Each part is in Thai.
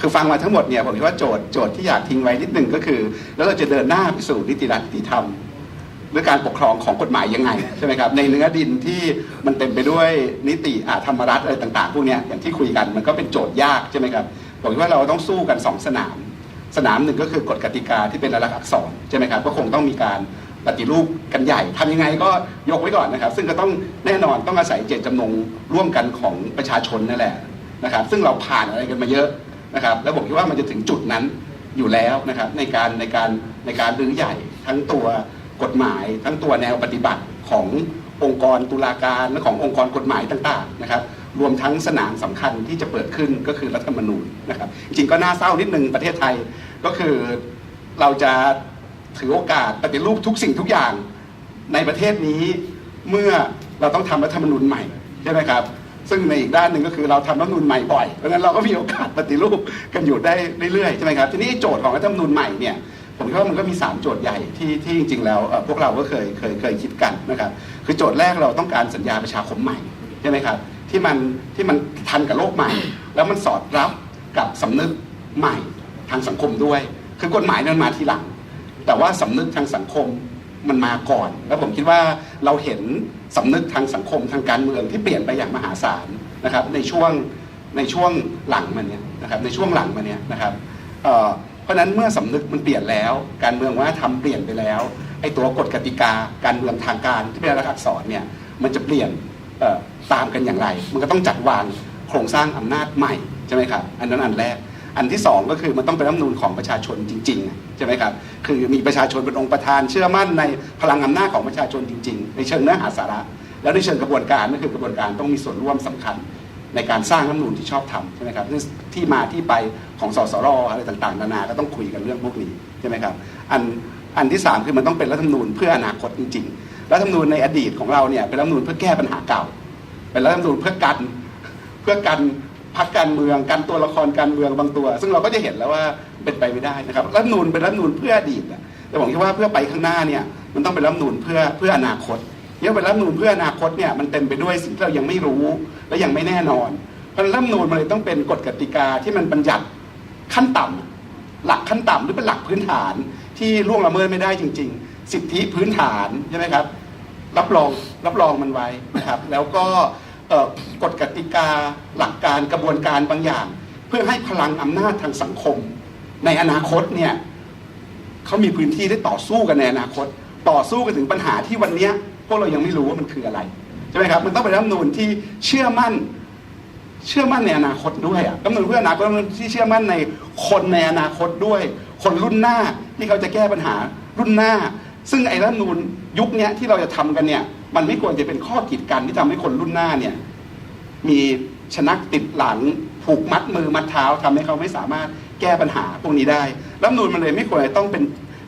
คือฟังมาทั้งหมดเนี่ยผมคิดว่าโจทย์โจทย์ที่อยากทิ้งไว้นิดหนึ่งก็คือ แล้วเราจะเดินหน้าไปสู่นิติรัฐนิติธรรมหรือการปกครองของกฎหมายยังไงใช่ไหมครับในเนื้อดินที่มันเต็มไปด้วยนิติอาธรรมรัฐอะไรต่างๆพวกเนี้ยอย่างที่คุยกันมันก็เป็นโจทย์ยากใช่ไหมครับผมคิดว่าเราต้องสู้กันสองสนาม สนามหนึ่งก็คือกฎกติกาที่เป็นลายลักษณ์อักษรใช่ไหมครับก็คงต้องมีการปฏิรูปกันใหญ่ทำยังไงก็ยกไว้ก่อนนะครับ ซึ่งก็ต้องแน่นอนต้องอาศัยเจตจำนงร่วมกันของประชาชนนั่นแหละนะครับ ซึ่งเราผ่านอะไรกันมาเยอะ นะครับแล้วผมคิดว่ามันจะถึงจุดนั้นอยู่แล้วนะครับในการในการในการรื้อใหญ่ทั้งตัวกฎหมาย ทั้งตัวแนวปฏิบัติขององค์กรตุลาการและขององค์กรกฎหมายต่างๆนะครับรวมทั้งสนามสำคัญที่จะเปิดขึ้นก็คือรัฐธรรมนูญนะครับจริงก็น่าเศร้านิดนึงประเทศไทยก็คือเราจะถือโอกาสปฏิรูปทุกสิ่งทุกอย่างในประเทศนี้เมื่อเราต้องทำรัฐธรรมนูญใหม่ใช่ไหมครับ ซึ่งในอีกด้านหนึ่งก็คือเราทำรัฐธรรมนูญใหม่บ่อยเพราะฉะนั้นเราก็มีโอกาสปฏิรูปกันอยู่ได้เรื่อยๆใช่ไหมครับทีนี้โจทย์ของรัฐธรรมนูญใหม่เนี่ยผมคิดว่ามันก็มี 3 โจทย์ใหญ่ที่ที่จริงๆแล้วเอ่อพวกเราก็เคยเคยเคยคิดกันนะครับคือโจทย์แรกเราต้องการสัญญาประชาคมใหม่ใช่ไหมครับที่มันที่มันทันกับโลกใหม่ แล้วมันสอดรับกับสำนึกใหม่ทางสังคมด้วย คือกฎหมายนั้นมาทีหลัง แต่ว่าสำนึกทางสังคม มันมาก่อน แล้วผมคิดว่าเราเห็นสำนึกทางสังคมทางการเมืองที่เปลี่ยนไปอย่างมหาศาลนะครับ ในช่วงในช่วงหลังมาเนี้ยนะครับในช่วงหลังมาเนี้ยนะครับเเพราะนั้นเมื่อสำนึกมันเปลี่ยนแล้ว การเมืองว่าทำเปลี่ยนไปแล้วไอ้ตัวกฎกติกาการเมืองทางการที่เป็นรักษณ์อักษรเนี่ยมันจะเปลี่ยนตามกันอย่างไร มันก็ต้องจัดวางโครงสร้างอำนาจใหม่ใช่ไหมครับอันนั้นอันแรก อันที่สองก็คือมันต้องเป็นรัฐมนูญของประชาชนจริงๆใช่ไหมครับคือมีประชาชนเป็นองค์ประธานเชื่อมั่นในพลังอำนาจของประชาชนจริง ๆ ในเชิงเนื้อหาสาระ แล้วในเชิงกระบวนการนั่นคือกระบวนการต้องมีส่วนร่วมสำคัญในการสร้างรัฐมนูญที่ชอบทำใช่ไหมครับซึ่งที่มาที่ไปของสสรอะไรต่างๆ นานาก็ต้องคุยกันเรื่องพวกนี้ใช่ไหมครับอันอันที่สามคือมันต้องเป็นรัฐธรรมนูญเพื่ออนาคตจริงๆ รัฐธรรมนูญในอดีตของเราเนี่ยเป็นรัฐธรรมนูญเพื่อแก้ปัญหาเก่า เป็นรัฐธรรมนูญเพื่อกันเพื่อกัน พักการเมืองกันตัวละครการเมืองบางตัว ซึ่งเราก็จะเห็นแล้วว่าเป็นไปไม่ได้นะครับรัฐนูญเป็นรัฐนูญเพื่ออดีตอะแต่ผมคิดว่าเพื่อไปข้างหน้าเนี่ยมันต้องเป็นรัฐนูญเพื่อเพื่ออนาคตเนี่ยเป็นรัฐนูญเพื่ออนาคตเนี่ยมันเต็มไปด้วยสิ่งที่เรายังไม่รู้และยังไม่แน่นอน เพราะฉะนั้นรัฐนูญมันเลยต้องเป็นกฎกติกาที่มันบัญญัติขั้นต่ำหลักขั้นต่ำหรือเป็นหลักพื้นฐานที่ล่วงละเมิดไม่ได้จริง ๆ สิทธิพื้นฐานใช่ไหมครับรับรองรับรองมันไว้นะครับแล้วก็ กฎกติกาหลักการกระบวนการบางอย่าง เพื่อให้พลังอำนาจทางสังคม ในอนาคตเนี่ยเขามีพื้นที่ได้ต่อสู้กันในอนาคต ต่อสู้กันถึงปัญหาที่วันนี้พวกเรายังไม่รู้ว่ามันคืออะไรใช่ไหมครับมันต้องเป็นรัฐธรรมนูญที่เชื่อมั่นเชื่อมั่นในอนาคตด้วยอะกำหนดเพื่ออนาคตที่เชื่อมั่นในคนในอนาคตด้วย คนรุ่นหน้าที่เขาจะแก้ปัญหารุ่นหน้า ซึ่งไอ้รัฐธรรมนูญยุคนี้ที่เราจะทำกันเนี่ย มันไม่ควรจะเป็นข้อกีดกันที่ทำให้คนรุ่นหน้าเนี่ย มีชนักติดหลังผูกมัดมือมัดเท้าทำให้เขาไม่สามารถแก้ปัญหาพวกนี้ได้รัฐมนูญมันเลยไม่ควรจะต้องเป็น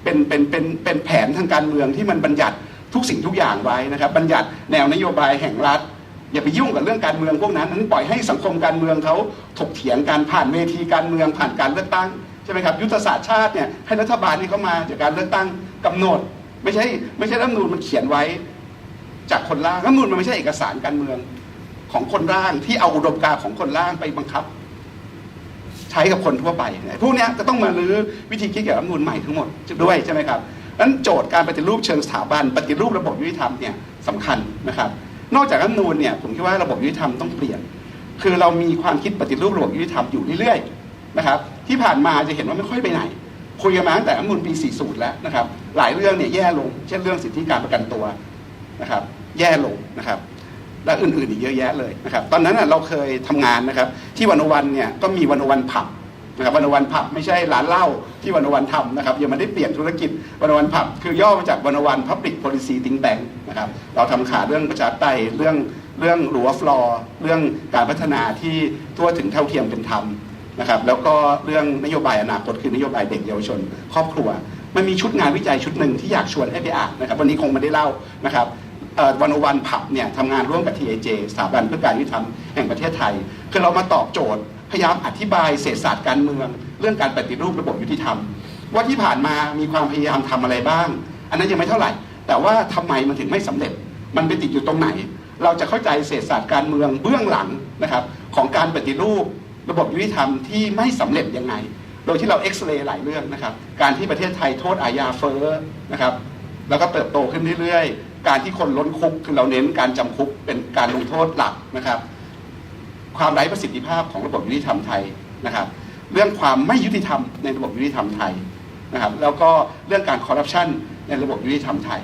เป็นเป็นเป็นเป็นแผนทางการเมืองที่มันบัญญัติทุกสิ่งทุกอย่างไว้นะครับ บัญญัติแนวนโยบายแห่งรัฐ อย่าไปยุ่งกับเรื่องการเมืองพวกนั้นนั้นปล่อยให้สังคมการเมืองเขาถกเถียงกันผ่านเวทีการเมืองผ่านการเลือกตั้งใช่ไหมครับยุทธศาสตร์ชาติเนี่ยให้รัฐบาลนี่เขามาจากการเลือกตั้งกำหนด ไม่ใช่ไม่ใช่รัฐมนูญมันเขียนไว้ จากคนร่างรัฐมนูญมันไม่ใช่เอกสารการเมืองของคนร่างที่เอาอุดมการณ์ของคนร่างไปบังคับ ใช้กับคนทั่วไปเนี่ยพวกนี้จะต้องมาลื้อวิธีคิดเกี่ยวกับรัฐมนูญใหม่ทั้งหมดด้วยใช่ไหมครับนั้นโจทย์การปฏิรูปเชิงสถาบัน ปฏิรูประบบยุติธรรมเนี่ยสำคัญนะครับ นอกจากรัฐมนูญเนี่ยผมคิดว่าระบบยุติธรรมต้องเปลี่ยน คือเรามีความคิดปฏิรูประบบยุติธรรมอยู่เรื่อยๆนะครับ ที่ผ่านมาจะเห็นว่าไม่ค่อยไปไหนคุยกันมาตั้งแต่รัฐมนูญปี 40 แล้วนะครับ หลายเรื่องเนี่ยแย่ลง เช่นเรื่องสิทธิการประกันตัวนะครับ แย่ลงนะครับ และอื่นๆอีกเยอะแยะเลยนะครับ ตอนนั้นเราเคยทำงานนะครับ ที่วันวันเนี่ยก็มีวันวันผับนะครับวันวันผับไม่ใช่ร้านเหล้าที่วันวันทำนะครับยังไม่ได้เปลี่ยนธุรกิจวันวันผับ คือย่อมาจากวันวัน Public Policy Think Tank นะครับเราทำขาเรื่องประชาธิปไตยเรื่องเรื่องรัวฟลอเรื่องการพัฒนาที่ทั่วถึงเท่าเทียมเป็นธรรมนะครับแล้วก็เรื่องนโยบายอนาคตคือนโยบายเด็กเยาวชน ครอบครัว มันมีชุดงานวิจัยชุดหนึ่งที่อยากชวนให้ไปอ่านนะครับวันนี้คงไม่ได้เล่านะครับ วันวันผับเนี่ยทำงานร่วมกับ TAJ สถาบันเพื่อการยุติธรรมแห่งประเทศไทย คือเรามาตอบโจทย์ พยายามอธิบายเศรษฐศาสตร์การเมือง เรื่องการปฏิรูประบบยุติธรรม ว่าที่ผ่านมามีความพยายามทำอะไรบ้าง อันนั้นยังไม่เท่าไหร่ แต่ว่าทำไมมันถึงไม่สำเร็จ มันไปติดอยู่ตรงไหน เราจะเข้าใจเศรษฐศาสตร์การเมืองเบื้องหลังนะครับของการปฏิรูประบบยุติธรรมที่ไม่สำเร็จยังไง โดยที่เราเอ็กซเรย์หลายเรื่องนะครับ การที่ประเทศไทยโทษอาญาเฟ้อนะครับ แล้วก็เติบโตขึ้นเรื่อยๆ การที่คนล้นคุกคือเราเน้นการจำคุกเป็นการลงโทษหลักนะครับ ความไร้ประสิทธิภาพของระบบยุติธรรมไทยนะครับ เรื่องความไม่ยุติธรรมในระบบยุติธรรมไทยนะครับ แล้วก็เรื่องการคอร์รัปชันในระบบยุติธรรมไทย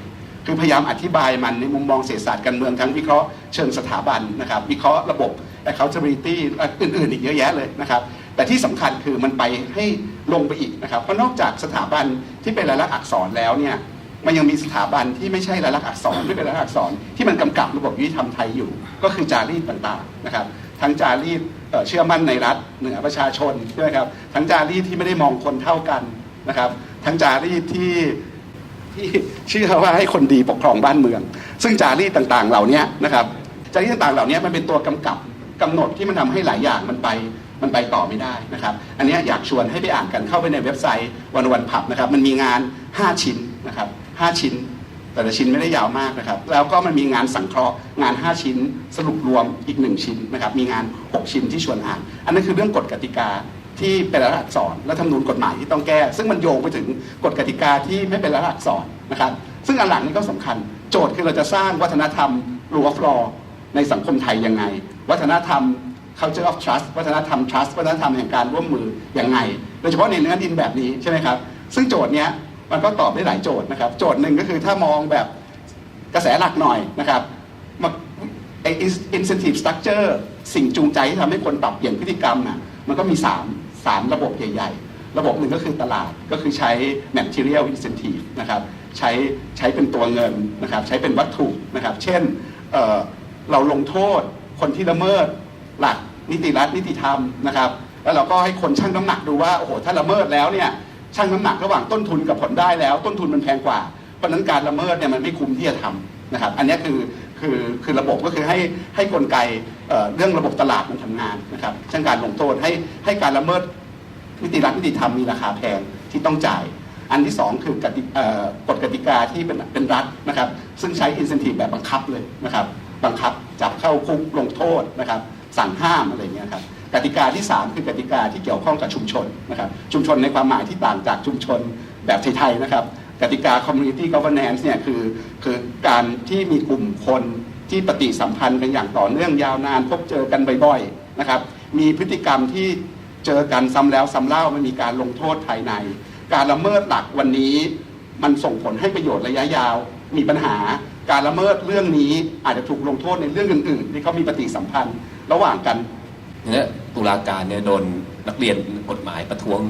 คือพยายามอธิบายมันในมุมมองเศรษฐศาสตร์การเมืองทั้งวิเคราะห์เชิงสถาบันนะครับ วิเคราะห์ระบบ accountability อื่นๆ อีกเยอะแยะเลยนะครับแต่ที่สำคัญคือมันไปให้ลงไปอีกนะครับ เพราะนอกจากสถาบันที่เป็นลายลักษณ์อักษรแล้วเนี่ย มันยังมีสถาบันที่ไม่ใช่ลายลักษณ์อักษรไม่เป็นลายลักษณ์อักษรที่มันกำกับระบบยุติธรรมไทยอยู่ ก็คือจารีตต่างๆนะครับ ทั้งจารีตเชื่อมั่นในรัฐเหนือประชาชนใช่ไหมครับทั้งจารีตที่ไม่ได้มองคนเท่ากันนะครับ ทั้งจารีตที่ที่เชื่อว่าให้คนดีปกครองบ้านเมือง ซึ่งจารีตต่างๆ เหล่านี้นะครับจารีตต่างๆ เหล่านี้มันเป็นตัวกำกับกำหนดที่มันทำให้หลายอย่างมันไปมันไปต่อไม่ได้นะครับ อันนี้อยากชวนให้ไปอ่านกันเข้าไปในเว็บไซต์วันวันผับนะครับ มันมีงาน 5 ชิ้นนะครับ 5 ชิ้น แต่ละชิ้นไม่ได้ยาวมากนะครับ แล้วก็มันมีงานสังเคราะห์งาน 5 ชิ้น สรุปรวมอีก 1 ชิ้นนะครับ มีงาน 6 ชิ้นที่ชวนอ่าน อันนั้นคือเรื่องกฎกติกาที่เป็นรายลักษณ์อักษรและธรรมนูญกฎหมายที่ต้องแก้ ซึ่งมันโยงไปถึงกฎกติกาที่ไม่เป็นรายลักษณ์อักษรนะครับ ซึ่งอันหลังนี้ก็สำคัญ โจทย์คือเราจะสร้างวัฒนธรรม rule of law ในสังคมไทยยังไง วัฒนธรรม culture of trust วัฒนธรรม trust วัฒนธรรมแห่งการร่วมมือยังไง โดยเฉพาะในเนื้อดินแบบนี้ใช่ไหมครับ ซึ่งโจทย์เนี้ย มันก็ตอบได้หลายโจทย์นะครับ โจทย์หนึ่งก็คือถ้ามองแบบกระแสหลักหน่อยนะครับไอ้ incentive structure สิ่งจูงใจที่ทำให้คนปรับเปลี่ยนพฤติกรรมน่ะมันก็มีสามสามระบบใหญ่ ๆ ระบบหนึ่งก็คือตลาดก็คือใช้ material incentive นะครับใช้ใช้เป็นตัวเงินนะครับใช้เป็นวัตถุนะครับ เช่นเเราลงโทษคนที่ละเมิดหลักนิติรัฐนิติธรรมนะครับ แล้วเราก็ให้คนชั่งน้ำหนักดูว่าโอ้โหถ้าละเมิดแล้วเนี่ย ชั่งน้ำหนักระหว่างต้นทุนกับผลได้แล้ว ต้นทุนมันแพงกว่า เพราะนั้นการละเมิดเนี่ยมันไม่คุ้มที่จะทำนะครับ อันนี้คือคือคือระบบก็คือให้ให้กลไกเอ่อเรื่องระบบตลาดมันทำงานนะครับเช่นการลงโทษให้ให้การละเมิดนิติรัฐนิติธรรมมีราคาแพงที่ต้องจ่าย อันที่สองคือกติกฎกติกาที่เป็นเป็นรัฐนะครับ ซึ่งใช้อิน e n น i v e แบบบังคับเลยนะครับ บังคับจับเข้าคุกลงโทษนะครับ สั่งห้ามอะไรเงี้ยครับ กติกาที่ 3 คือกติกาที่เกี่ยวข้องกับชุมชนนะครับชุมชนในความหมายที่ต่างจากชุมชนแบบไทยๆนะครับกติกา community governance เนี่ยคือคือการที่มีกลุ่มคนที่ปฏิสัมพันธ์กันอย่างต่อเนื่องยาวนานพบเจอกันบ่อยๆนะครับมีพฤติกรรมที่เจอกันซ้ำแล้วซ้ำเล่ามันมีการลงโทษภายใน การละเมิดหลักวันนี้ มันส่งผลให้ประโยชน์ระยะยาว มีปัญหาการละเมิดเรื่องนี้อาจจะถูกลงโทษในเรื่องอื่นๆที่เขามีปฏิสัมพันธ์ ระหว่างกัน เนี่ยตุลาการเนี่ยโดนนักเรียนกฎหมายประท้วง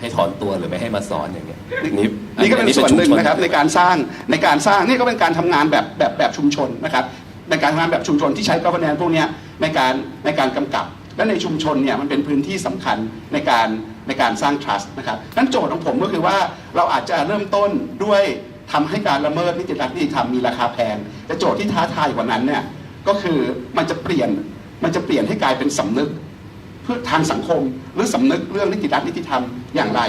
ให้ถอนตัวหรือไม่ให้มาสอนอย่างเงี้ยนี่นี่ก็เป็นอัส่วนหนึ่งชุมชนะครับในการสร้างในการสร้างนี่ก็เป็นการทำงานแบบแบบแบบชุมชนนะครับในการทำงานแบบชุมชนที่ใช้ก o v e r n a n c e พวกเนี้ยในการในการกำกับ และในชุมชนเนี่ยมันเป็นพื้นที่สำคัญในการในการสร้าง trust นะครับนั้นโจทย์ของผมก็คือว่าเราอาจจะเริ่มต้นด้วยทำให้การละเมิดนิติรัฐนิติธรรมมีราคาแพงแต่โจทย์ที่ท้าทายกว่านั้นเนี่ยก็คือมันจะเปลี่ยน มันจะเปลี่ยนให้กลายเป็นสำนึก เพื่อทางสังคมหรือสำนึกเรื่องนิติรัฐนิติธรรมอย่างไร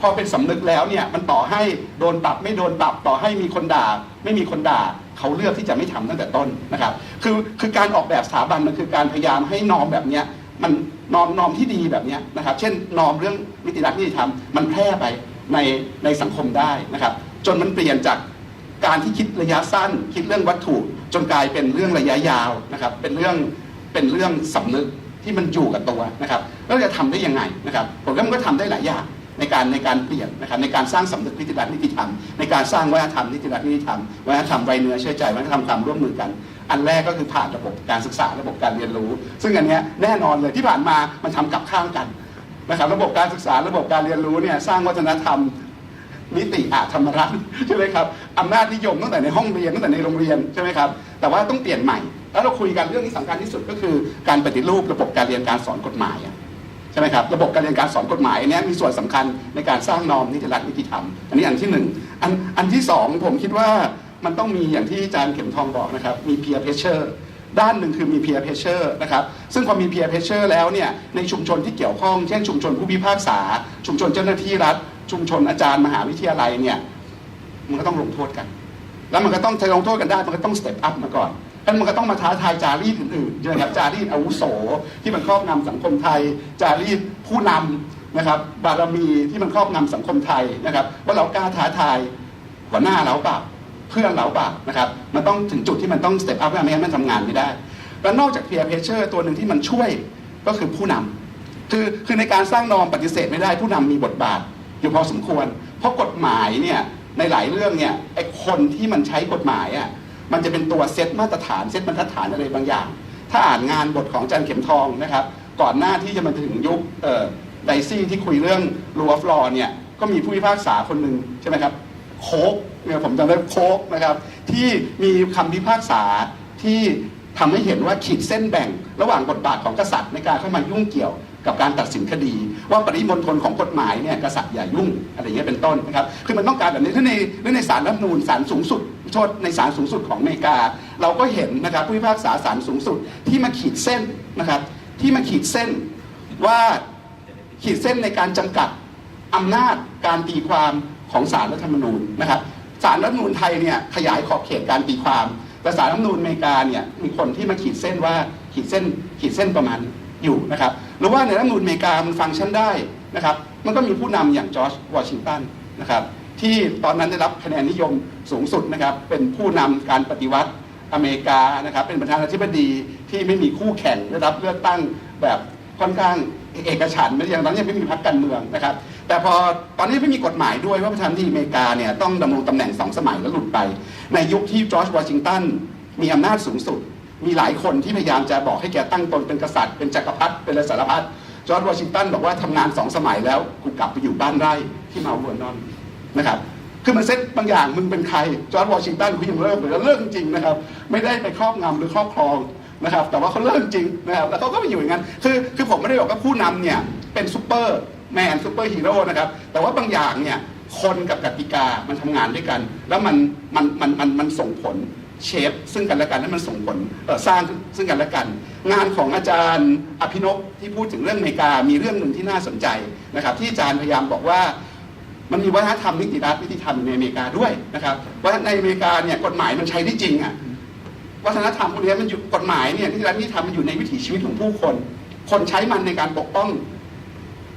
พอเป็นสำนึกแล้วเนี่ยมันต่อให้โดนปรับไม่โดนปรับต่อให้มีคนด่า ไม่มีคนด่าเขาเลือกที่จะไม่ทำตั้งแต่ต้นนะครับ คือคือการออกแบบสถาบันมันคือการพยายามให้นอมแบบเนี้ยมันนอมนอมที่ดีแบบเนี้ยนะครับ เช่นนอมเรื่องนิติรัฐนิติธรรมมันแพร่ไปในในสังคมได้นะครับ จนมันเปลี่ยนจากการที่คิดระยะสั้น คิดเรื่องวัตถุ จนกลายเป็นเรื่องระยะยาวนะครับ เป็นเรื่อง เป็นเรื่องสำนึกที่มันอยู่กับตัวนะครับแล้วจะทำได้ยังไงนะครับผมว่ามันก็ทำได้หลายอย่างในการในการเปลี่ยนนะครับในการสร้างสำนึกนิติรัฐนิติธรรมในการสร้างวัฒนธรรมนิติรัฐนิติธรรมวัฒนธรรมไวเนื้อเชื่อใจวัฒนธรรมความร่วมมือกัน อันแรกก็คือผ่านระบบการศึกษาระบบการเรียนรู้ ซึ่งอันนี้แน่นอนเลยที่ผ่านมามันทำกับข้างกันนะครับระบบการศึกษาระบบการเรียนรู้เนี่ยสร้างวัฒนธรรมนิติอาธรรมรัฐใช่ไหมครับอำนาจนิยมตั้งแต่ในห้องเรียนตั้งแต่ในโรงเรียนใช่ไหมครับแต่ว่าต้องเปลี่ยนใหม่ แล้วเราคุยกันเรื่องที่สำคัญที่สุดก็คือการปฏิรูประบบการเรียนการสอนกฎหมายอะใช่ไหมครับระบบการเรียนการสอนกฎหมายนเนี้ยมีส่วนสำคัญในการสร้างนอมนิติรัฐนิติธรรม อันนี้อันที่หนึ่งอันอันที่สองผมคิดว่ามันต้องมีอย่างที่อาจารย์เข็มทองบอกนะครับมี peer pressure ด้านหนึ่งคือมี peer pressure นะครับซึ่งพอมี peer pressure แล้วเนี่ยในชุมชนที่เกี่ยวข้อง เช่นชุมชนผู้พิพากษา ชุมชนเจ้าหน้าที่รัฐ ชุมชนอาจารย์มหาวิทยาลัยเนี่ยมันก็ต้องลงโทษกัน แล้วมันก็ต้องจะลงโทษกันได้มันก็ต้องสเต็ปอัพมาก่อน ท่านมันก็ต้องมาท้าทายจารีตอื่นๆใช่ไหมครับจารีตอาวุโสที่มันครอบงำสังคมไทย จารีตผู้นำนะครับบารมีที่มันครอบงำสังคมไทยนะครับ ว่าเรากล้าท้าทายหัวหน้าเราเปล่าเพื่อนเราเปล่านะครับมันต้องถึงจุดที่มันต้องสเต็ปอัพไม่งั้นมันทำงานไม่ได้แล้วนอกจาก peer pressure ตัวหนึ่งที่มันช่วยก็คือผู้นำคือคือในการสร้างนอมปฏิเสธไม่ได้ผู้นำมีบทบาทอยู่พอสมควร เพราะกฎหมายเนี่ยในหลายเรื่องเนี่ยไอ้คนที่มันใช้กฎหมายอะ มันจะเป็นตัวเซตมาตรฐานเซตบรรทัดฐานอะไรบางอย่าง ถ้าอ่านงานบทของอาจารย์เข็มทองนะครับ ก่อนหน้าที่จะมาถึงยุคเอ่อไดซี่ที่คุยเรื่อง rule of law เนี่ยก็มีผู้พิพากษาคนหนึ่งใช่ไหมครับโคกเนี่ยผมจำได้โคกนะครับ ที่มีคำพิพากษาที่ทำให้เห็นว่าขีดเส้นแบ่ง ระหว่างบทบาทของกษัตริย์ในการเข้ามายุ่งเกี่ยว กับการตัดสินคดี ว่าปริมณฑลของกฎหมายเนี่ยกษัตริย์อย่ายุ่งอะไรอย่างเงี้ยเป็นต้นนะครับคือมันต้องการแบบนี้ถ้าในถ้าในศาลรัฐมนูญศาลสูงสุดโทษในศาลสูงสุดของอเมริกา เราก็เห็นนะครับผู้พิพากษาศาลสูงสุดที่มาขีดเส้นนะครับที่มาขีดเส้นว่าขีดเส้นในการจำกัดอำนาจการตีความของสารรัฐธรรมนูญนะครับสารรัฐธรรมนูญไทยเนี่ยขยายขอบเขตการตีความแต่สารรัฐธรรมนูญอเมริกาเนี่ยมีคนที่มาขีดเส้นว่าขีดเส้นขีดเส้นประมาณอยู่นะครับ หรือว่าในรัฐมนูญอเมริกามันฟังก์ชันได้นะครับ มันก็มีผู้นำอย่างจอร์จวอชิงตันนะครับ ที่ตอนนั้นได้รับคะแนนนิยมสูงสุดนะครับ เป็นผู้นำการปฏิวัติอเมริกานะครับ เป็นประธานาธิบดีที่ไม่มีคู่แข่งได้รับเลือกตั้งแบบค่อนข้างเอกฉันไม่ย่างตอนนี้ไม่มีพรรคการเมืองนะครับ แต่พอตอนนี้ไม่มีกฎหมายด้วยว่าประธานาธิบดีอเมริกาเนี่ยต้องดำรงตำแหน่งสองสมัยแล้วหลุดไป ในยุคที่จอร์จวอชิงตันมีอำนาจสูงสุด มีหลายคนที่พยายามจะบอกให้แกตั้งตนเป็นกษัตริย์เป็นจักรพรรดิเป็นอะไรสารพัดจอร์จวอชิงตันบอกว่าทำงานสองสมัยแล้วกูกลับไปอยู่บ้านไร่ที่มาเวอร์นอนนะครับคือมันเซ็ตบางอย่างมึงเป็นใครจอร์จวอชิงตันคุณยังเลิกเลยแล้วเลิกจริงนะครับ ไม่ได้ไปครอบงำหรือครอบครองนะครับ แต่ว่าเขาเลิกจริงนะครับแล้วเขาก็ไปอยู่อย่างนั้นคือคือผมไม่ได้บอกว่าผู้นำเนี่ยเป็นซูเปอร์แมนซูเปอร์ฮีโร่นะครับแต่ว่าบางอย่างเนี่ยคนกับกติกามันทำงานด้วยกัน แล้วมันมันมันมันมันส่งผล เชฟซึ่งกันและกันแล้วมันส่งผลสร้างซึ่งกันและกัน งานของอาจารย์อภินพที่พูดถึงเรื่องอเมริกามีเรื่องหนึ่งที่น่าสนใจนะครับ ที่อาจารย์พยายามบอกว่ามันมีวัฒนธรรมนิติรัฐนิติธรรมในอเมริกาด้วยนะครับว่าในอเมริกาเนี่ยกฎหมายมันใช้ได้จริงอะวัฒนธรรมพวกนี้มันอยู่กฎหมายเนี่ยนิติรัฐนิติธรรมมันอยู่ในวิถีชีวิตของผู้คน คนใช้มันในการปกป้อง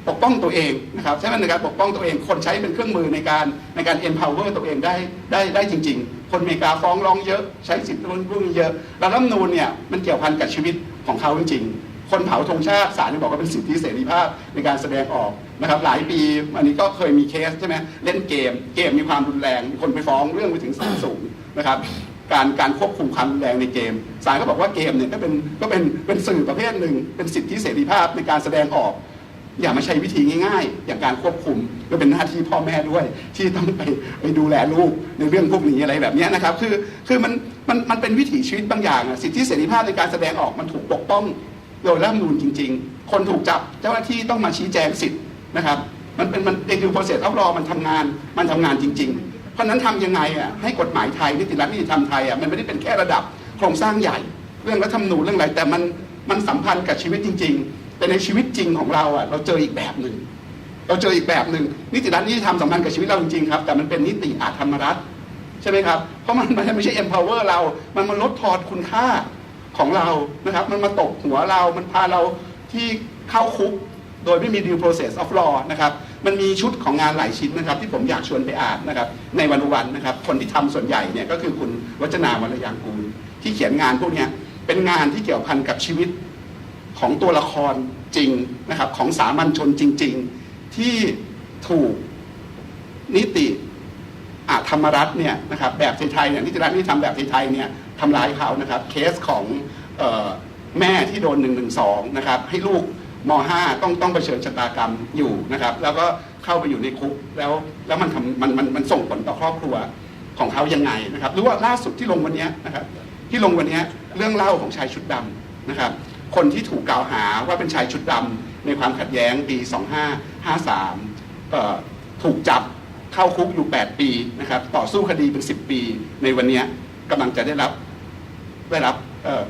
ปกป้องตัวเองนะครับใช้มันในการปกป้องตัวเอง คนใช้เป็นเครื่องมือในการในการ empower ตัวเองได้ได้ได้จริง ๆ คนอเมริกาฟ้องร้องเยอะใช้สิทธิ์พวกนี้เยอะแล้วรัฐนูญเนี่ยมันเกี่ยวพันกับชีวิตของเขาจริงๆคนเผาธงชาติศาลบอกว่าเป็นสิทธิเสรีภาพในการแสดงออกนะครับหลายปีอันนี้ก็เคยมีเคสใช่ไหมเล่นเกม เกมมีความรุนแรงมีคนไปฟ้องเรื่องไปถึงศาลสูงนะครับการการควบคุมความรุนแรงในเกมศาลก็บอกว่าเกมเนี่ยก็เป็นก็เป็นเป็นสื่อประเภทหนึ่งเป็นสิทธิเสรีภาพในการแสดงออก อย่ามาใช้วิธีง่ายๆ อย่างการควบคุมก็เป็นหน้าที่พ่อแม่ด้วย ที่ต้องไปไปดูแลลูกในเรื่องพวกนี้อะไรแบบนี้นะครับ คือคือมันมันมันเป็นวิถีชีวิตบางอย่างอะสิทธิเสรีภาพในการแสดงออกมันถูกปกป้องโดยรัฐมนูญจริง ๆ คนถูกจับเจ้าหน้าที่ต้องมาชี้แจงสิทธิ์นะครับ มันเป็นมันเด็กดูโปรเซสอัพรอมันทำงานมันทำงานจริง ๆ เพราะนั้นทำยังไงอะให้กฎหมายไทยนิติรัฐนิติธรรมไทยอะมันไม่ได้เป็นแค่ระดับโครงสร้างใหญ่ เรื่องรัฐธรรมนูญเรื่องอะไรแต่มันมันสัมพันธ์กับชีวิตจริง ๆ แต่ในชีวิตจริงของเราอะเราเจออีกแบบหนึ่งเราเจออีกแบบหนึ่งนิติรัฐนิติธรรมสัมพันธ์กับชีวิตเราจริงๆครับแต่มันเป็นนิติอาธรรมรัฐใช่ไหมครับเพราะมันมันไม่ใช่ empower เรา มันมาลดทอนคุณค่าของเรานะครับ มันมาตกหัวเรา มันพาเราที่เข้าคุกโดยไม่มี due process of law นะครับมันมีชุดของงานหลายชิ้นนะครับ ที่ผมอยากชวนไปอ่านนะครับ ในวันวันนะครับ คนที่ทำส่วนใหญ่เนี่ยก็คือคุณวัจนาวรยางกูลที่เขียนงานพวกนี้เป็นงานที่เกี่ยวพันกับชีวิต ของตัวละครจริงนะครับของสามัญชนจริง ๆ ที่ถูกนิติอาธรรมรัฐเนี่ยนะครับแบบไทยๆเนี่ยนิติรัฐนิติธรรมแบบไทยๆเนี่ยทำร้ายเขานะครับเคสของออแม่ที่โดน1นึนะครับให้ลูกม .5 ต้องต้องเผชิญชะตากรรมอยู่นะครับ แล้วก็เข้าไปอยู่ในคุกแล้วแล้วมันทำมันมันมันส่งผลต่อครอบครัวของเขายังไงนะครับหรือว่าล่าสุดที่ลงวันนี้นะครับที่ลงวันนี้เรื่องเล่าของชายชุดดำนะครับ คนที่ถูกกล่าวหาว่าเป็นชายชุดดำในความขัดแย้งปี 2553 ถูกจับเข้าคุกอยู่ 8 ปีนะครับต่อสู้คดีเป็น 10 ปี ในวันนี้กำลังจะได้รับได้รับ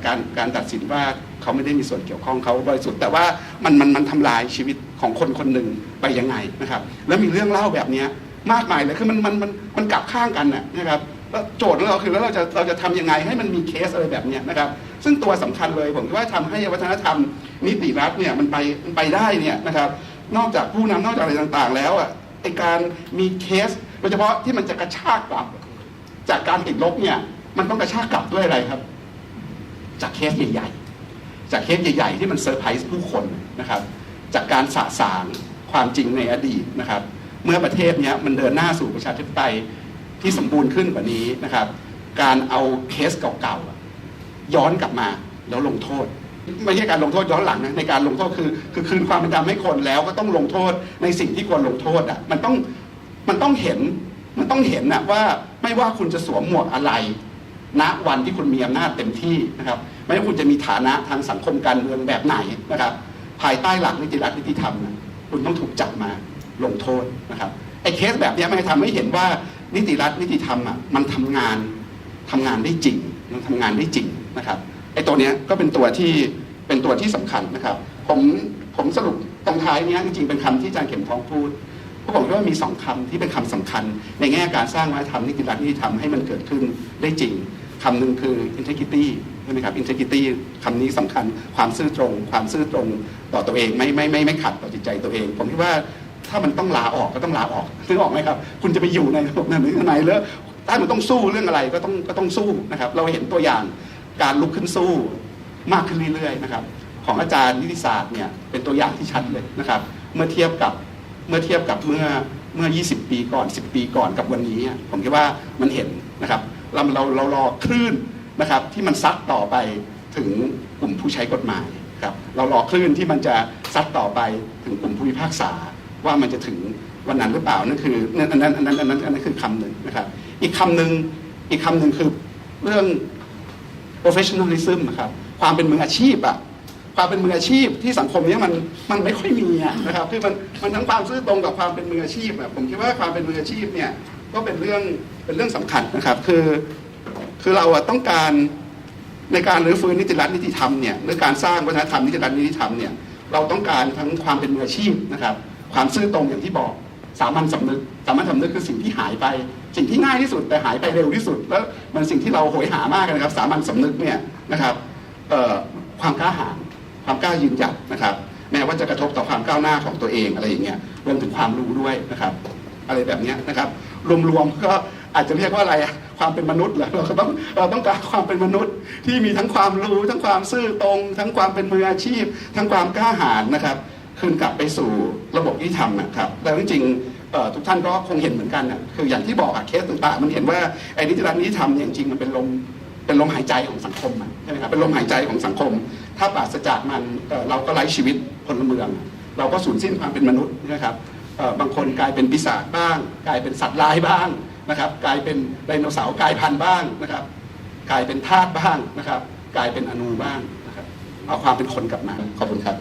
การการตัดสินว่าเขาไม่ได้มีส่วนเกี่ยวข้องเขาบริสุทธิ์แต่ว่ามันมันมันทำลายชีวิตของคนคนหนึ่งไปยังไงนะครับ แล้วมีเรื่องเล่าแบบนี้มากมายเลยคือมันมันมันมันกลับข้างกันน่ะนะครับ แล้วโจทย์ของเราคือแล้วเราจะเราจะทำยังไงให้มันมีเคสอะไรแบบนี้นะครับ ซึ่งตัวสำคัญเลยผมคิดว่าทำให้วัฒนธรรมนิติรัฐเนี่ยมันไปมันไปได้เนี่ยนะครับ นอกจากผู้นำนอกจากอะไรต่างๆ แล้วอะไอการมีเคสโดยเฉพาะที่มันจะกระชากกลับ จากการติดลบเนี่ย มันต้องกระชากกลับด้วยอะไรครับ จากเคสใหญ่ๆ จากเคสใหญ่ ๆ ที่มันเซอร์ไพรส์ผู้คนนะครับ จากการสะสางความจริงในอดีตนะครับ เมื่อประเทศเนี้ยมันเดินหน้าสู่ประชาธิปไตย ที่สมบูรณ์ขึ้นกว่านี้นะครับ การเอาเคสเก่าๆย้อนกลับมาแล้วลงโทษ ไม่ใช่การลงโทษย้อนหลังนะในการลงโทษคือ คือคืนความเป็นธรรมให้คนแล้วก็ต้องลงโทษในสิ่งที่ควรลงโทษอะมันต้องมันต้องเห็นมันต้องเห็นนะว่าไม่ว่าคุณจะสวมหมวกอะไรณวันที่คุณมีอำนาจเต็มที่นะครับ ไม่ว่าคุณจะมีฐานะทางสังคมการเมืองแบบไหนนะครับ ภายใต้หลักนิติรัฐนิติธรรมนะคุณต้องถูกจับมาลงโทษนะครับไอ้เคสแบบนี้มันจะทำให้เห็นว่า นิติรัฐนิติธรรมอะมันทำงานทำงานได้จริงมันทำงานได้จริงนะครับไอ้ตัวเนี้ยก็เป็นตัวที่เป็นตัวที่สำคัญนะครับ ผมผมสรุปตรงท้ายเนี้ยจริงๆเป็นคำที่อาจารย์เข็มทองพูดกผมคิดว่ามีสองคำที่เป็นคำสำคัญ ในแง่การสร้างวัฒนธรรมนิติรัฐนิติธรรมให้มันเกิดขึ้นได้จริงคำหนึ่งคือ integrity ใช่ไหมครับ integrity คำนี้สำคัญความซื่อตรง ความซื่อตรงต่อตัวเองไม่ไม่ไม่ไม่ขัดต่อจิตใจตัวเอง ผมคิดว่า ถ้ามันต้องลาออกก็ต้องลาออกนึกออกไหมครับ คุณจะไปอยู่ในระบบนั้นหรือไหนแล้วถ้ามันต้องสู้เรื่องอะไรก็ต้องก็ต้องสู้นะครับ เราเห็นตัวอย่างการลุกขึ้นสู้มากขึ้นเรื่อยๆนะครับ ของอาจารย์นิติศาสตร์เนี่ยเป็นตัวอย่างที่ชัดเลยนะครับ เมื่อเทียบกับเมื่อเทียบกับเมื่อเมื่อ 20 ปีก่อน 10 ปีก่อนกับวันนี้ ผมคิดว่ามันเห็นนะครับ เราเราเรารอคลื่นนะครับที่มันซัดต่อไปถึงกลุ่มผู้ใช้กฎหมายครับเรารอคลื่นที่มันจะซัดต่อไปถึงกลุ่มผู้พิพากษา ว่ามันจะถึงวันนั้นหรือเปล่านั่นคือนั่นอันนั้นอันนั้นอันนั้นอันนั้นคือคำหนึ่งนะครับ อีกคำหนึ่งอีกคำหนึ่งคือเรื่อง professionalism นะครับ ความเป็นมืออาชีพอะความเป็นมืออาชีพที่สังคมนี้มันมันไม่ค่อยมีนะครับคือมันมันทั้งความซื่อตรงกับความเป็นมืออาชีพอะผมคิดว่าความเป็นมืออาชีพเนี่ยก็เป็นเรื่องเป็นเรื่องสำคัญนะครับ คือคือเราอะต้องการในการรื้อฟื้นนิติรัฐนิติธรรมเนี่ยหรือการสร้างวัฒนธรรมนิติรัฐนิติธรรมเนี่ยเราต้องการทั้งความเป็นมืออาชีพนะครับ ความซื่อตรงอย่างที่บอกสามัญสำนึกสามัญสำนึกคือสิ่งที่หายไป สิ่งที่ง่ายที่สุดแต่หายไปเร็วที่สุด แล้วมันสิ่งที่เราโหยหามากนะครับ สามัญสำนึกเนี่ยนะครับความกล้าหาญความกล้ายืนหยัดนะครับ แม้ว่าจะกระทบต่อความก้าวหน้าของตัวเองอะไรอย่างเงี้ยรวมถึงความรู้ด้วยนะครับ อะไรแบบเนี้ยนะครับ รวมๆก็อาจจะเรียกว่าอะไรอะความเป็นมนุษย์เหรอเราก็ต้องเราต้องการความเป็นมนุษย์ที่มีทั้งความรู้ ทั้งความซื่อตรง ทั้งความเป็นมืออาชีพ ทั้งความกล้าหาญนะครับ คืนกลับไปสู่ระบบยุติธรรมนะครับแล้วจริงทุกท่านก็คงเห็นเหมือนกันนะคืออย่างที่บอกอะเคสต่างๆ มันเห็นว่าไอ้นิติรัฐนิติธรรมเนี่ยจริงมันเป็นลมเป็นลมหายใจของสังคมอะใช่ไหมครับเป็นลมหายใจของสังคม ถ้าปราศจากมันเเราก็ไร้ชีวิตพลเมือง เราก็สูญสิ้นความเป็นมนุษย์นะครับบางคนกลายเป็นปีศาจบ้าง กลายเป็นสัตว์ร้ายบ้างนะครับ กลายเป็นไดโนเสาร์กลายพันธุ์บ้างนะครับ กลายเป็นทาสบ้างนะครับ กลายเป็นอนูบ้างนะครับเอาความเป็นคนกลับมาขอบคุณครับ